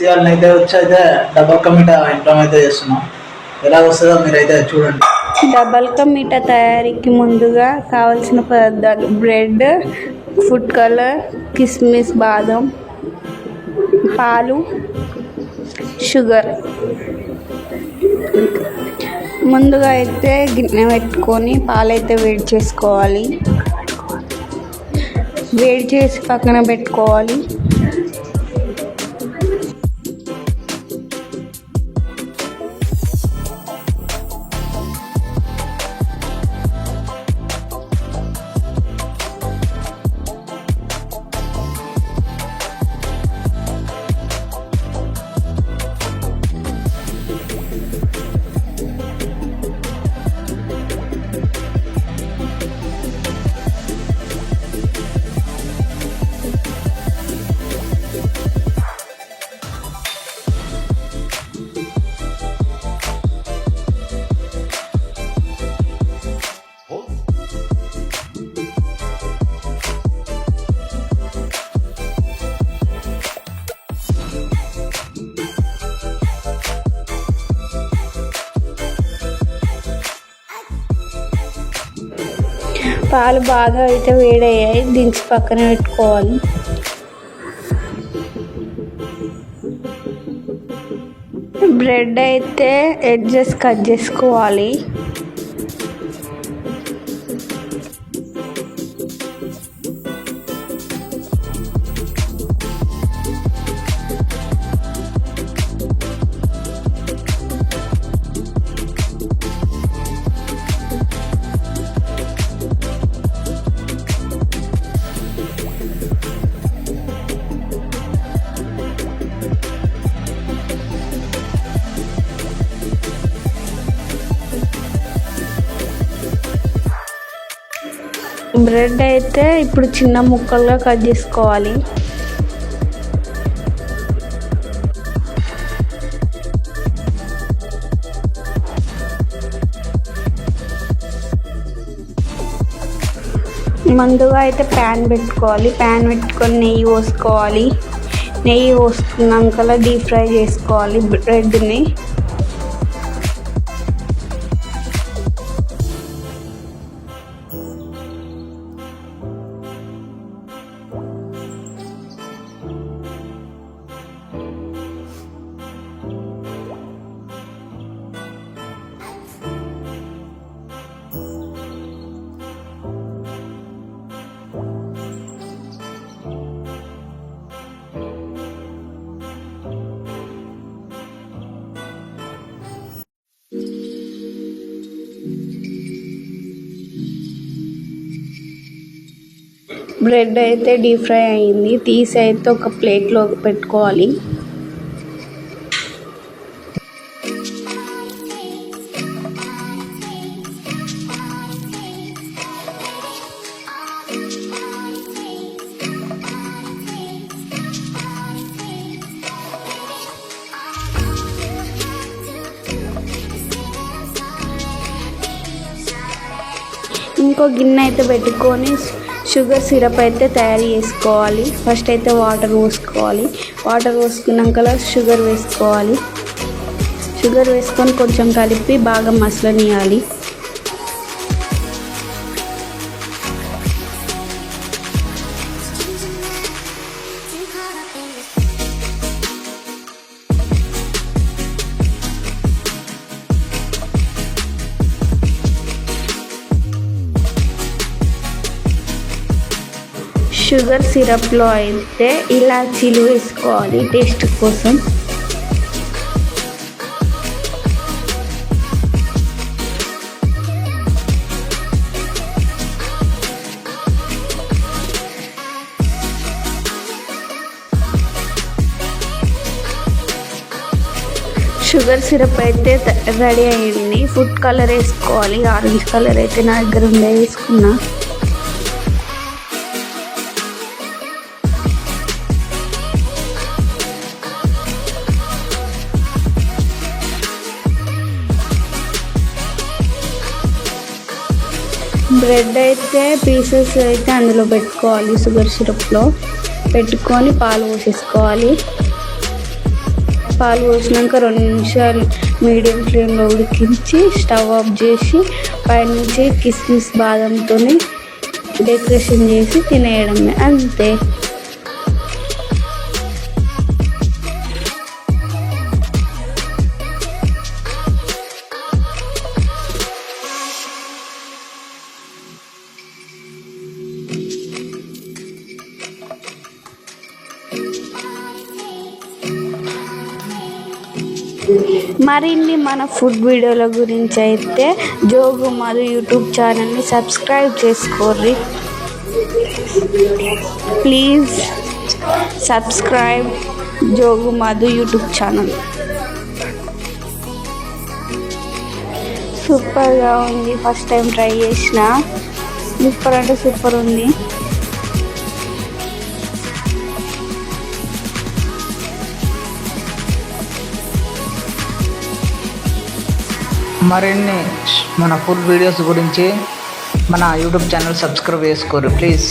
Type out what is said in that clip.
విషయాలను అయితే వచ్చి అయితే డబ్బా కమిటా ఇంట్లో అయితే చేస్తున్నాం. ఎలా వస్తుందో మీరైతే చూడండి. డబల్ కా తయారీకి ముందుగా కావలసిన పదార్థాలు బ్రెడ్ ఫుడ్ కలర్ కిస్మిస్ బాదం పాలు షుగర్. ముందుగా అయితే గిన్నె పెట్టుకొని పాలైతే వేడి చేసుకోవాలి. వేడి చేసి పక్కన పెట్టుకోవాలి. పాలు బాగా అయితే వేడయ్యాయి. దించి పక్కన పెట్టుకోవాలి. బ్రెడ్ అయితే ఎడ్జెస్ కట్ చేసుకోవాలి. బ్రెడ్ అయితే ఇప్పుడు చిన్న ముక్కలుగా కట్ చేసుకోవాలి. ముందుగా అయితే ప్యాన్ పెట్టుకోవాలి. ప్యాన్ పెట్టుకొని నెయ్యి పోసుకోవాలి. నెయ్యి పోసుకున్నాక డీప్ ఫ్రై చేసుకోవాలి బ్రెడ్ని. బ్రెడ్ అయితే డీప్ ఫ్రై అయింది. తీసి అయితే ఒక ప్లేట్లో పెట్టుకోవాలి. ఇంకో గిన్నె అయితే పెట్టుకొని షుగర్ సిరప్ అయితే తయారు చేసుకోవాలి. ఫస్ట్ అయితే వాటర్ పోసుకోవాలి. వాటర్ పోసుకున్నాక షుగర్ వేసుకోవాలి. షుగర్ వేసుకొని కొంచెం కలిపి బాగా మసలనియాలి. షుగర్ సిరప్లో అయితే ఇలాచీలు వేసుకోవాలి. టేస్ట్ కోసం. షుగర్ సిరప్ అయితే రెడీ అయింది. ఫుడ్ కలర్ వేసుకోవాలి. ఆరెంజ్ కలర్ అయితే నా దగ్గర ఉండే వేసుకున్నా. బ్రెడ్ అయితే పీసెస్ అయితే అందులో పెట్టుకోవాలి షుగర్ సిరప్లో. పెట్టుకొని పాలు పోసేసుకోవాలి. పాలు పోసినాక రెండు నిమిషాలు మీడియం ఫ్లేమ్లో ఉడికించి స్టవ్ ఆఫ్ చేసి పైనుంచి కిస్మిస్ బాదంతో డెకరేషన్ చేసి తినేయడమే అంతే. మరిన్ని మన ఫుడ్ వీడియోల గురించి అయితే జోగు మధు యూట్యూబ్ ఛానల్ని subscribe చేసుకోర్రి. Please subscribe Jogu Madhu YouTube channel. సూపర్గా ఉంది. ఫస్ట్ టైం ట్రై చేసిన. సూపర్ అంటే సూపర్ ఉంది. మరిన్ని మన ఫుల్ వీడియోస్ గురించి మన యూట్యూబ్ ఛానల్ సబ్స్క్రైబ్ చేసుకోరు ప్లీజ్